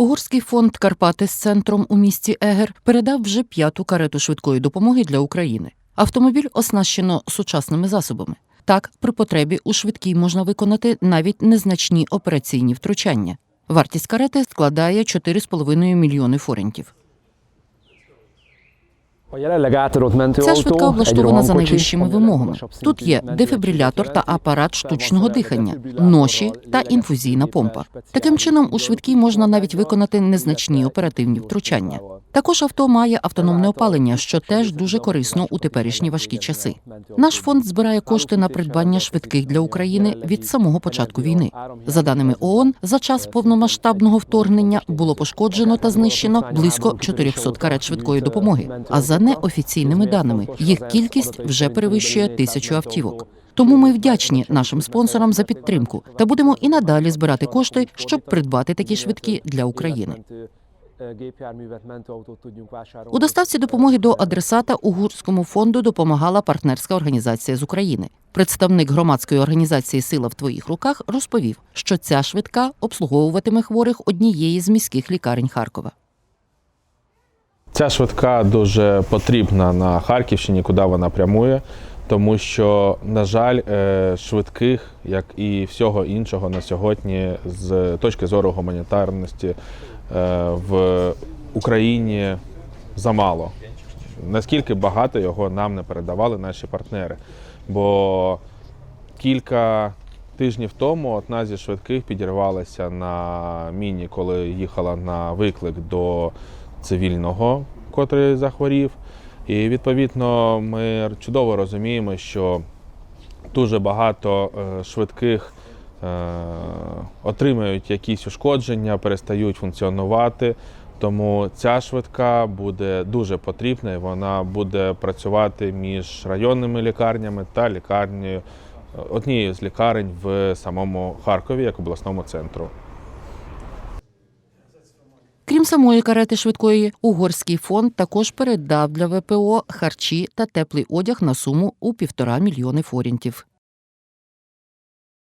Угорський фонд Карпати з центром у місті Егер передав вже п'яту карету швидкої допомоги для України. Автомобіль оснащено сучасними засобами. Так, при потребі у швидкій можна виконати навіть незначні операційні втручання. Вартість карети складає 4,5 мільйони форентів. Ця швидка облаштована за найвищими вимогами. Тут є дефібрилятор та апарат штучного дихання, ноші та інфузійна помпа. Таким чином, у швидкій можна навіть виконати незначні оперативні втручання. Також авто має автономне опалення, що теж дуже корисно у теперішні важкі часи. Наш фонд збирає кошти на придбання швидких для України від самого початку війни. За даними ООН, за час повномасштабного вторгнення було пошкоджено та знищено близько 400 карет швидкої допомоги. А за неофіційними даними їх кількість вже перевищує тисячу автівок. Тому ми вдячні нашим спонсорам за підтримку та будемо і надалі збирати кошти, щоб придбати такі швидкі для України. У доставці допомоги до адресата Угорському фонду допомагала партнерська організація з України. Представник громадської організації Сила в твоїх руках розповів, що ця швидка обслуговуватиме хворих однієї з міських лікарень Харкова. Ця швидка дуже потрібна на Харківщині, куди вона прямує, тому що, на жаль, е, швидких, як і всього іншого на сьогодні, з точки зору гуманітарності е, в Україні замало. Наскільки багато його нам не передавали наші партнери. Бо кілька тижнів тому одна зі швидких підірвалася на міні, коли їхала на виклик до цивільного, котрий захворів. І відповідно ми чудово розуміємо, що дуже багато е, швидких е, отримають якісь ушкодження, перестають функціонувати. Тому ця швидка буде дуже потрібна і вона буде працювати між районними лікарнями та лікарнею е, однією з лікарень в самому Харкові, як обласному центру. Крім самої карети швидкої, угорський фонд також передав для ВПО харчі та теплий одяг на суму у півтора мільйони форінтів.